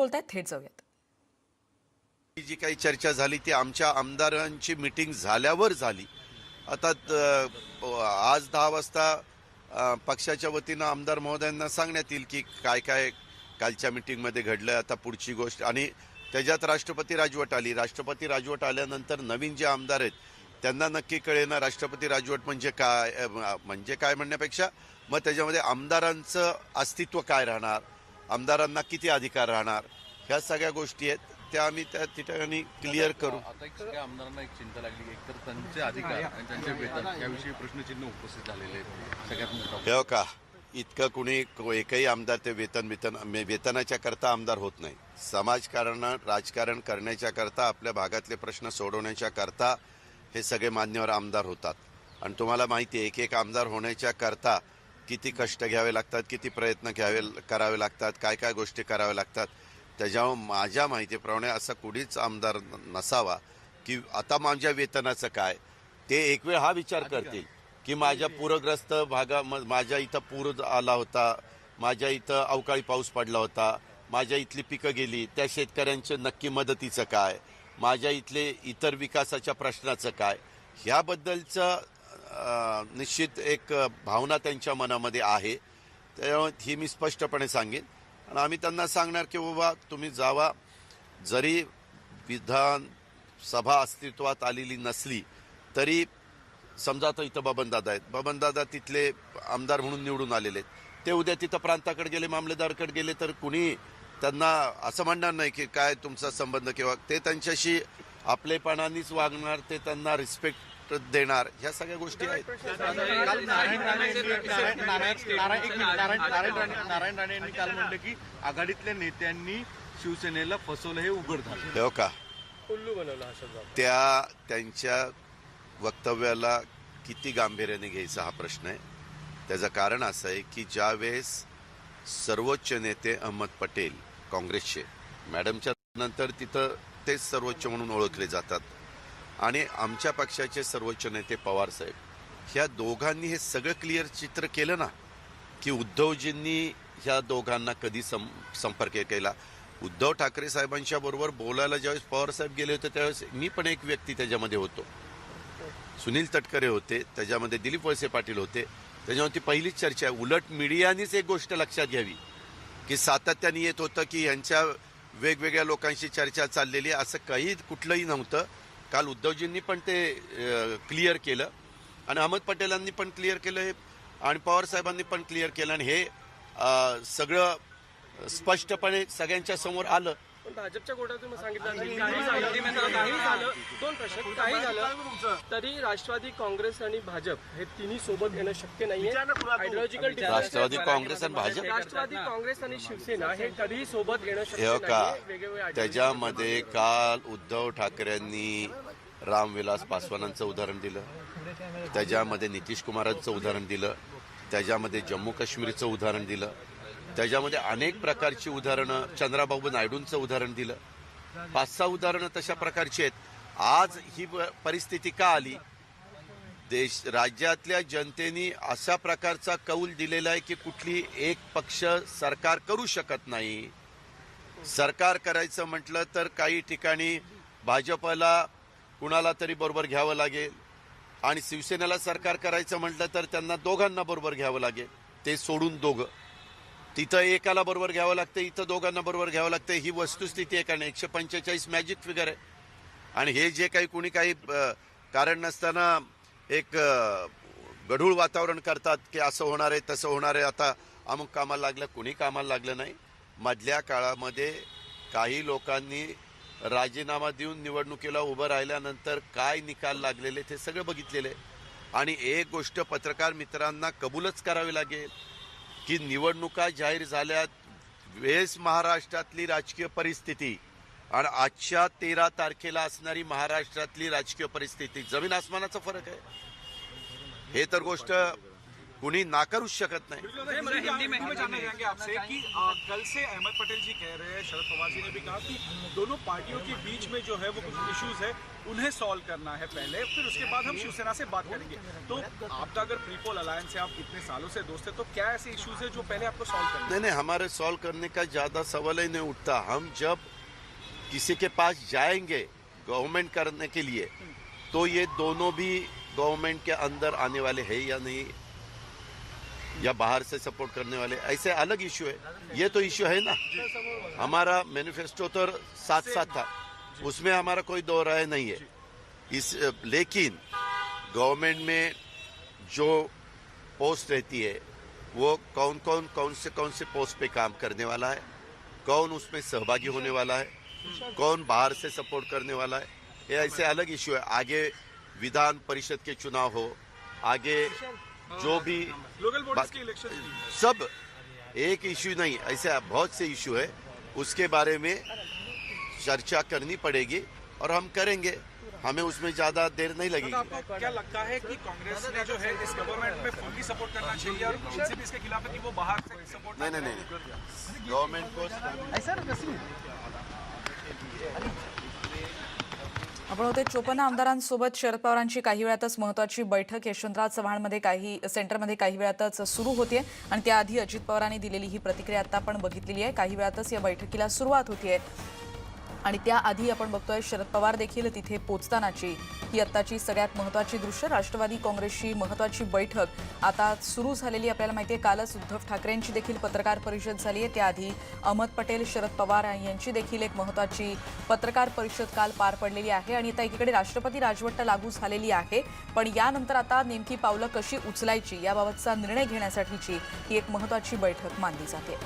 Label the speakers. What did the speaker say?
Speaker 1: बोलतायत थेट जाऊयात.
Speaker 2: जी काही चर्चा झाली ती आमच्या आमदारांची मिटिंग झाल्यावर झाली. आता आज दहा वाजता पक्षाच्या वतीनं आमदार महोदयांना सांगण्यात येईल की काय काय कालच्या मिटिंगमध्ये घडलं आता पुढची गोष्ट आणि त्याच्यात राष्ट्रपती राजवट आली. राष्ट्रपती राजवट आल्यानंतर नवीन जे आमदार आहेत त्यांना नक्की कळेल ना राष्ट्रपती राजवट म्हणजे काय म्हणजे काय म्हणण्यापेक्षा मग त्याच्यामध्ये आमदारांचं अस्तित्व काय राहणार? आमदारांना किती अधिकार राहणार? ह्या सगळ्या गोष्टी आहेत. त्या आम्ही त्या ठिकाणी क्लिअर करू.
Speaker 3: आता एक सगळ्या आमदारांना एक चिंता लागली की एकतर त्यांचे अधिकार आणि त्यांचे वेतन याविषयी प्रश्नचिन्ह उपस्थित झालेले आहेत. सगळ्यात मोठा
Speaker 2: हे का? इतकं कुणी को- एकही आमदार ते वेतन वेतन वेतनाच्या करता आमदार होत नाही. समाजकारण राजकारण करण्याच्या करता आपल्या भागातले प्रश्न सोडवण्याच्या करता हे सगळे मान्यवर आमदार होतात. आणि तुम्हाला माहिती आहे एक एक आमदार होण्याच्या करता किती कष्ट घ्यावे लागतात किती प्रयत्न घ्यावे करावे लागतात काय काय गोष्टी कराव्या लागतात त्याच्यावर माझ्या माहितीप्रमाणे असा कुणीच आमदार नसावा की आता माझ्या वेतनाचं काय? ते एक वेळ हा विचार करतील की माझ्या पूरग्रस्त भागा माझ्या इथं पूर आला होता माझ्या इथं अवकाळी पाऊस पडला होता माझ्या इथली पिकं गेली त्या शेतकऱ्यांच्या नक्की मदतीचं काय? माझ्या इथले इतर विकासाच्या प्रश्नाचं काय? ह्याबद्दलचं निश्चित एक भावना त्यांच्या मनामध्ये आहे. त्यामुळे ही मी स्पष्टपणे सांगेन. आणि आम्ही त्यांना सांगणार की बाबा तुम्ही जावा. जरी विधान सभा अस्तित्वात आलेली नसली तरी समजा तर इथं बबनदादा आहेत. बबनदादा तिथले आमदार म्हणून निवडून आलेले आहेत. ते उद्या तिथं प्रांताकडे गेले मामलेदारकडे गेले तर कुणी त्यांना असं म्हणणार नाही की काय तुमचा संबंध किंवा ते त्यांच्याशी आपलेपणानेच वागणार ते त्यांना रिस्पेक्ट देणार ह्या सगळ्या गोष्टी आहेत.
Speaker 3: नारायण राणे यांनी काल म्हणलं की आघाडीतल्या नेत्यांनी शिवसेनेला फसवलं हे उघड झालं
Speaker 2: हे का त्या त्यांच्या वक्तव्याला किती गांभीर्याने घ्यायचा हा प्रश्न आहे. त्याचं कारण असं आहे की ज्यावेळेस सर्वोच्च नेते अहमद पटेल काँग्रेसचे मॅडमच्या नंतर तिथं तेच सर्वोच्च म्हणून ओळखले जातात. आणि आमच्या पक्षाचे सर्वोच्च नेते पवार साहेब ह्या दोघांनी हे सगळं क्लिअर चित्र केलं ना की उद्धवजींनी ह्या दोघांना कधी सं संपर्क केला. उद्धव ठाकरे साहेबांच्या बरोबर बोलायला ज्यावेळेस पवार साहेब गेले होते त्यावेळेस मी पण एक व्यक्ती त्याच्यामध्ये होतो. सुनील तटकरे होते त्याच्यामध्ये दिलीप वळसे पाटील होते. त्याच्यावरती पहिलीच चर्चा आहे. उलट मीडियानीच एक गोष्ट लक्षात घ्यावी की सातत्याने येत होतं की यांच्या वेगवेगळ्या लोकांशी चर्चा चाललेली असं काही कुठलंही नव्हतं. काल उद्धवजींनी पण ते क्लिअर केलं. आणि अहमद पटेलांनी पण क्लिअर केलं हे आणि पवारसाहेबांनी पण क्लिअर केलं. आणि हे सगळं स्पष्टपणे सगळ्यांच्या समोर आलं.
Speaker 4: पण भाजपच्या कोट्यातून सांगितलं काही झालं काही झालं दोन प्रश्न काही झालं तरी राष्ट्रवादी काँग्रेस आणि भाजप हे तिन्ही सोबत येणं शक्य नाहीये. आयडिओलॉजिकल
Speaker 2: राष्ट्रवादी काँग्रेस आणि भाजप?
Speaker 4: राष्ट्रवादी काँग्रेस आणि शिवसेना हे कधीही सोबत
Speaker 2: हे
Speaker 4: शक्य
Speaker 2: हो
Speaker 4: ideology-
Speaker 2: त्याच्यामध्ये काल उद्धव ठाकरेंनी रामविलास पासवानांचं उदाहरण दिलं त्याच्यामध्ये नितीश कुमारांचं उदाहरण दिलं त्याच्यामध्ये जम्मू काश्मीरचं उदाहरण दिलं त्याच्यामध्ये अनेक प्रकारची उदाहरणं चंद्राबाबू नायडूंचं उदाहरण दिलं. पाच सहा उदाहरणं तशा प्रकारची आहेत. आज ही परिस्थिती का आली? देश राज्यातल्या जनतेने अशा प्रकारचा कौल दिलेला आहे की कुठली एक पक्ष सरकार करू शकत नाही. सरकार करायचं म्हटलं तर काही ठिकाणी भाजपला कुणाला तरी बरोबर घ्यावं लागेल आणि शिवसेनेला सरकार करायचं म्हटलं तर त्यांना दोघांना बरोबर घ्यावं लागेल. ते सोडून दोघं. तिथं एकाला बरोबर घ्यावं लागतं इथं दोघांना बरोबर घ्यावं लागतं. ही वस्तुस्थिती आहे कारण एकशे पंचेचाळीस मॅजिक फिगर आहे. आणि हे जे काही कुणी काही कारण नसताना एक गढूळ वातावरण करतात की असं होणार आहे तसं होणार आहे. आता अमुक कामाला लागलं कुणी कामाला लागलं नाही. मधल्या काळामध्ये काही लोकांनी राजीनामा देऊन निवडणुकीला उभं राहिल्यानंतर काय निकाल लागलेले ते सगळं बघितलेलं आहे. आणि एक गोष्ट पत्रकार मित्रांना कबूलच करावी लागेल. की निवडणुका जाहीर झाल्या वेळेस महाराष्ट्रातली राजकीय परिस्थिती आणि आजच्या तेरा तारखेला असणारी महाराष्ट्रातली राजकीय परिस्थिती. जमीन आसमानाचा फरक आहे. हे तर गोष्ट कुणी नाकारूच शकत नाही।
Speaker 1: आपसे कि कल से अहमद पटेल जी कह रहे हैं शरद पवार जी ने भी कहा कि दोनों पार्टियों के बीच में जो है वो कुछ इश्यूज़ है उन्हें सॉल्व करना है पहले फिर उसके बाद हम शिवसेना से बात करेंगे। तो आपका अगर प्रीपोल अलायंस है आप इतने सालों से दोस्त है तो क्या ऐसे इश्यूज़ है जो पहले आपको सॉल्व करना
Speaker 2: नहीं नहीं हमारे सॉल्व करने का ज़्यादा सवाल ही नहीं उठता। हम जब किसी के पास जाएँगे गवर्नमेंट करने के लिए तो ये दोनों भी गवर्नमेंट के अंदर आने वाले हैं या नहीं या बाहर से सपोर्ट करने वाले, ऐसे अलग इशू है। ये तो इशू है ना। हमारा मैनिफेस्टो तो साथ साथ था। उसमें हमारा कोई दो राय नहीं है। इस, लेकिन गवर्नमेंट में जो पोस्ट रहती है, वो कौन कौन कौन से कौन से पोस्ट पे काम करने वाला है? कौन उसमें सहभागी होने वाला है? कौन बाहर से सपोर्ट करने वाला है? ये ऐसे अलग इशू है। आगे विधान परिषद के चुनाव हो, आगे जो भी
Speaker 1: लोकल बॉडीज के इलेक्शन
Speaker 2: सब एक इशू नहीं ऐसे बहुत से इशू है। उसके बारे में चर्चा करनी पड़ेगी और हम करेंगे। हमें उसमें ज़्यादा देर नहीं लगेगी।
Speaker 1: आपको क्या लगता है कि कांग्रेस ने जो है इस गवर्नमेंट में फुल्ली सपोर्ट करना चाहिए और भी इसके खिलाफ है कि वो बाहर से सपोर्ट
Speaker 2: नहीं नहीं नहीं नहीं। गवर्नमेंट को
Speaker 5: आपण होते चोपन्न आमदारांसोबत शरद पवारांची काही वेळातच महत्वाची बैठक. यशवंतराव चव्हाणमध्ये काही सेंटरमध्ये काही वेळातच सुरू होते आणि त्याआधी अजित पवारांनी दिलेली ही प्रतिक्रिया आता आपण बघितलेली आहे. काही वेळातच या बैठकीला सुरुवात होतीये. आणि त्याआधी आपण बघतोय शरद पवार देखील तिथे पोचतानाची ही आत्ताची सगळ्यात महत्वाची दृश्य. राष्ट्रवादी काँग्रेसची महत्वाची बैठक आता सुरू झालेली आपल्याला माहिती आहे कालच उद्धव ठाकरेंची देखील पत्रकार परिषद झाली आहे. त्याआधी अहमद पटेल शरद पवार यांची देखील एक महत्वाची पत्रकार परिषद काल पार पडलेली आहे. आणि आता एकीकडे राष्ट्रपती राजवट लागू झालेली आहे. पण यानंतर आता नेमकी पावलं कशी उचलायची याबाबतचा निर्णय घेण्यासाठीची ही एक महत्वाची बैठक मानली जाते.